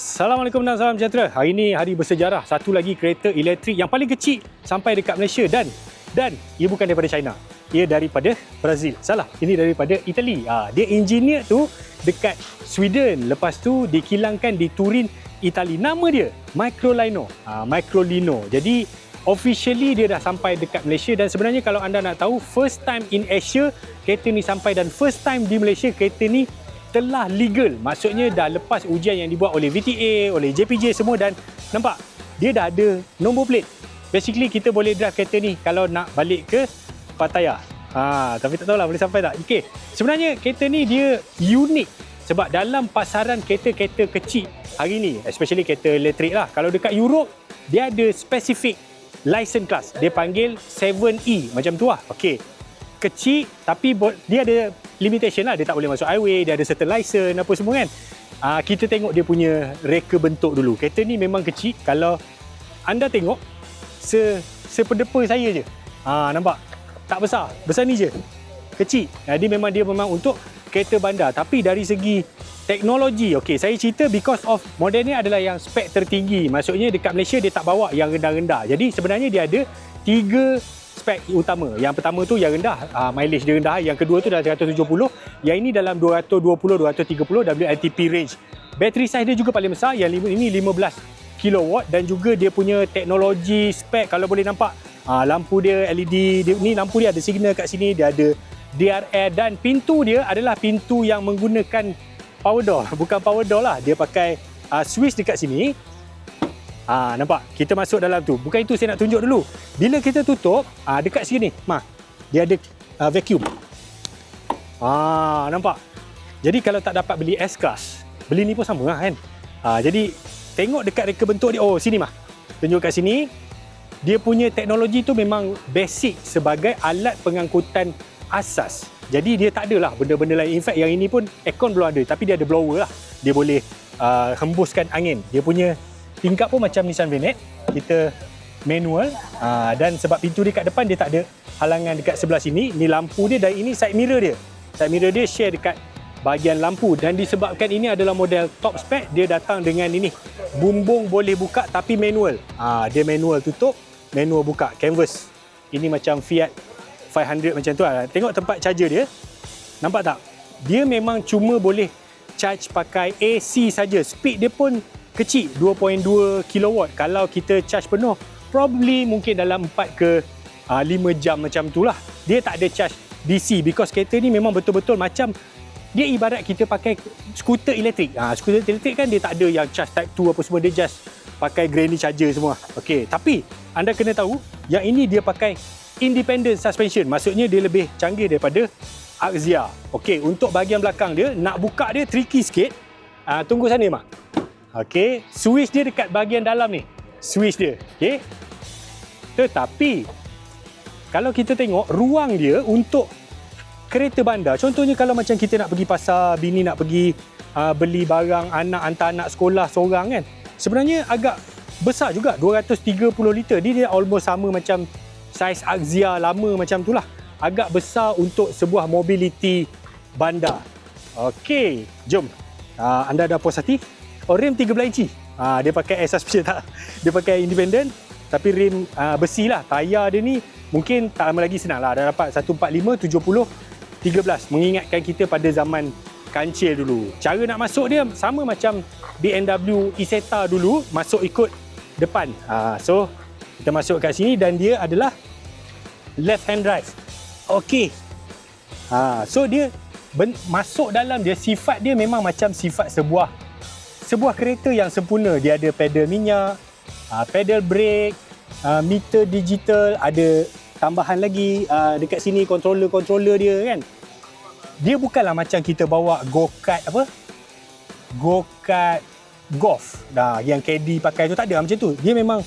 Assalamualaikum dan salam sejahtera. Hari ini hari bersejarah. Satu lagi kereta elektrik yang paling kecil sampai dekat Malaysia dan dan ia bukan daripada China. Ia daripada Brazil. Salah, ini daripada Itali. Ha, dia engineer tu dekat Sweden. Lepas tu dikilangkan di Turin, Itali. Nama dia Microlino. Ha, Microlino. Jadi officially dia dah sampai dekat Malaysia dan sebenarnya kalau anda nak tahu first time in Asia kereta ni sampai dan first time di Malaysia kereta ni telah legal. Maksudnya dah lepas ujian yang dibuat oleh VTA, oleh JPJ semua dan nampak dia dah ada nombor plate. Basically kita boleh drive kereta ni kalau nak balik ke Pattaya. Ha, tapi tak tahulah boleh sampai tak. Okey. Sebenarnya kereta ni dia unik sebab dalam pasaran kereta-kereta kecil hari ni, especially kereta elektrik lah. Kalau dekat Europe, dia ada spesifik license class. Dia panggil 7E macam tu lah. Okey. Kecil tapi dia ada limitation lah. Dia tak boleh masuk highway dia ada certain license apa semua kan. Uh, kita tengok dia punya reka bentuk dulu. Kereta ni memang kecil. Kalau anda tengok se sepedepa saya je. Uh, nampak? Tak besar. Besar ni je. Kecil. Jadi memang dia memang untuk kereta bandar. Tapi dari segi teknologi okey saya cerita because of model ni adalah yang spek tertinggi. Maksudnya dekat Malaysia dia tak bawa yang rendah-rendah. Jadi sebenarnya dia ada tiga spek utama. Yang pertama tu yang rendah, uh, mileage dia rendah. Yang kedua tu dalam 170. Yang ini dalam 220-230 WLTP range. Bateri size dia juga paling besar. Yang ini 15 kilowatt dan juga dia punya teknologi spek kalau boleh nampak uh, lampu dia LED dia, ni lampu dia ada signal kat sini dia ada DRL dan pintu dia adalah pintu yang menggunakan power door bukan power door lah dia pakai uh, switch dekat sini Ha, nampak? Kita masuk dalam tu. Bukan itu saya nak tunjuk dulu. Bila kita tutup, ha, dekat sini, mah, dia ada uh, vacuum. Ha, nampak? Jadi kalau tak dapat beli S-Class, beli ni pun sama lah kan? Ha, jadi tengok dekat reka bentuk dia. Oh, sini mah. Tunjuk kat sini. Dia punya teknologi tu memang basic sebagai alat pengangkutan asas. Jadi dia tak adalah benda-benda lain. In fact yang ini pun aircon belum ada tapi dia ada blower lah. Dia boleh uh, hembuskan angin. Dia punya tingkap pun macam Nissan Venet. Kita manual aa, ah, dan sebab pintu dia kat depan dia tak ada halangan dekat sebelah sini. Ni lampu dia dan ini side mirror dia. Side mirror dia share dekat bahagian lampu. Dan disebabkan ini adalah model top spec dia datang dengan ini. Bumbung boleh buka tapi manual. Aa, ah, dia manual tutup manual buka. Canvas. Ini macam Fiat 500 macam tu lah. tengok tempat charger dia. Nampak tak? Dia memang cuma boleh charge pakai AC saja. Speed dia pun kecil 2.2 kilowatt. Kalau kita charge penuh probably mungkin dalam 4 ke uh, ah, 5 jam macam tu lah. Dia tak ada charge DC because kereta ni memang betul-betul macam dia ibarat kita pakai skuter elektrik. Ha, skuter elektrik kan dia tak ada yang charge type 2 apa semua. Dia just pakai granny charger semua. Okey, tapi anda kena tahu yang ini dia pakai independent suspension. Maksudnya dia lebih canggih daripada Axia. Okey, untuk bahagian belakang dia nak buka dia tricky sikit. Uh, tunggu sana mak Okey, switch dia dekat bahagian dalam ni. Switch dia, okey. Tetapi kalau kita tengok ruang dia untuk kereta bandar, contohnya kalau macam kita nak pergi pasar, bini nak pergi uh, beli barang anak hantar anak sekolah seorang kan. Sebenarnya agak besar juga 230 liter. Dia, dia almost sama macam saiz Axia lama macam tu lah. Agak besar untuk sebuah mobility bandar. Okey, jom. Uh, anda dah puas hati? Oh rim 13 inci. Ha, dia pakai air suspension tak. Dia pakai independent tapi rim uh, besi lah. Tayar dia ni mungkin tak lama lagi senang lah. Dah dapat 145 70 13 mengingatkan kita pada zaman kancil dulu. Cara nak masuk dia sama macam BMW Isetta dulu masuk ikut depan. Ha, so kita masuk kat sini dan dia adalah left hand drive. Okey. Ha, so dia masuk dalam dia sifat dia memang macam sifat sebuah sebuah kereta yang sempurna. Dia ada pedal minyak, uh, pedal brake, uh, meter digital, ada tambahan lagi uh, dekat sini controller-controller dia kan. Dia bukanlah macam kita bawa go-kart apa? Go-kart golf. Dah yang KD pakai tu tak ada macam tu. Dia memang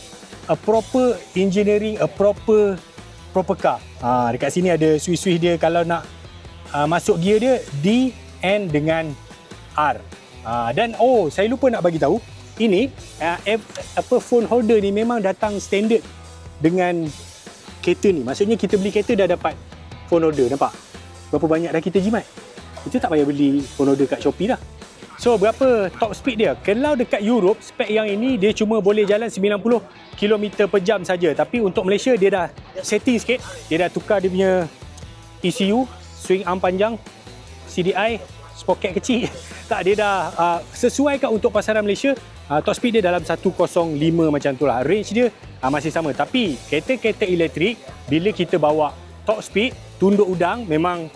a proper engineering, a proper proper car. Ha, dekat sini ada switch-switch dia kalau nak uh, masuk gear dia D, N dengan R. Uh, dan oh saya lupa nak bagi tahu ini uh, apa phone holder ni memang datang standard dengan kereta ni. Maksudnya kita beli kereta dah dapat phone holder nampak. Berapa banyak dah kita jimat. Itu tak payah beli phone holder kat Shopee dah. So berapa top speed dia? Kalau dekat Europe, spek yang ini dia cuma boleh jalan 90 km per jam saja. Tapi untuk Malaysia dia dah setting sikit. Dia dah tukar dia punya ECU, swing arm panjang, CDI, sprocket kecil. Tak, dia dah uh, sesuaikan untuk pasaran Malaysia. Uh, top speed dia dalam 105 macam tu lah. Range dia uh, masih sama. Tapi kereta-kereta elektrik, bila kita bawa top speed, tunduk udang, memang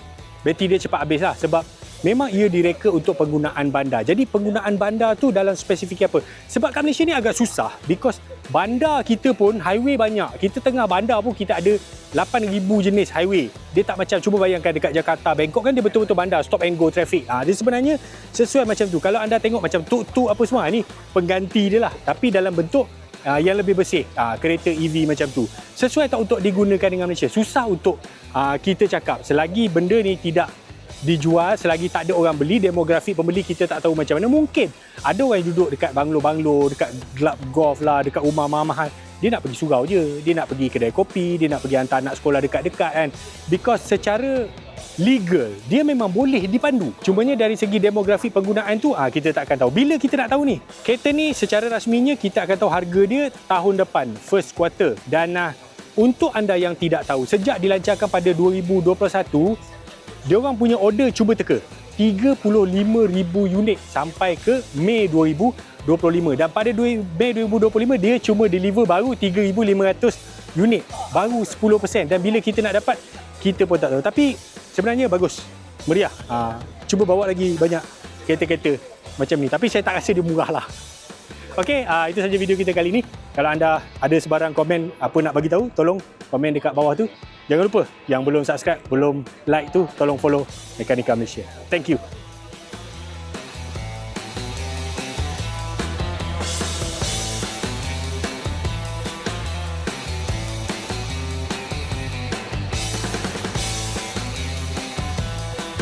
bateri dia cepat habis lah. Sebab memang ia direka untuk penggunaan bandar. Jadi penggunaan bandar tu dalam spesifik apa? Sebab kat Malaysia ni agak susah because bandar kita pun highway banyak. Kita tengah bandar pun kita ada 8,000 jenis highway. Dia tak macam cuba bayangkan dekat Jakarta, Bangkok kan dia betul-betul bandar, stop and go traffic. Ha, dia sebenarnya sesuai macam tu. Kalau anda tengok macam tuk-tuk apa semua, ni pengganti dia lah. Tapi dalam bentuk uh, yang lebih bersih, uh, kereta EV macam tu. Sesuai tak untuk digunakan dengan Malaysia? Susah untuk uh, kita cakap. Selagi benda ni tidak dijual selagi tak ada orang beli demografi pembeli kita tak tahu macam mana. Mungkin ada orang yang duduk dekat banglo-banglo dekat gelap golf lah dekat rumah mahal dia nak pergi surau je. Dia nak pergi kedai kopi dia nak pergi hantar anak sekolah dekat-dekat kan. Because secara legal dia memang boleh dipandu. Cumanya dari segi demografi penggunaan tu ah kita tak akan tahu. Bila kita nak tahu ni? Kereta ni secara rasminya kita akan tahu harga dia tahun depan first quarter. Dan ah, untuk anda yang tidak tahu sejak dilancarkan pada 2021 dia orang punya order cuba teka. 35,000 unit sampai ke Mei 2025 dan pada Mei 2025 dia cuma deliver baru 3,500 unit. Baru 10% dan bila kita nak dapat kita pun tak tahu. Tapi sebenarnya bagus. Meriah. Ha, cuba bawa lagi banyak kereta-kereta macam ni. Tapi saya tak rasa dia murah lah Okey, uh, itu saja video kita kali ini. Kalau anda ada sebarang komen apa nak bagi tahu, tolong komen dekat bawah tu. Jangan lupa yang belum subscribe, belum like tu, tolong follow Mekanika Malaysia. Thank you.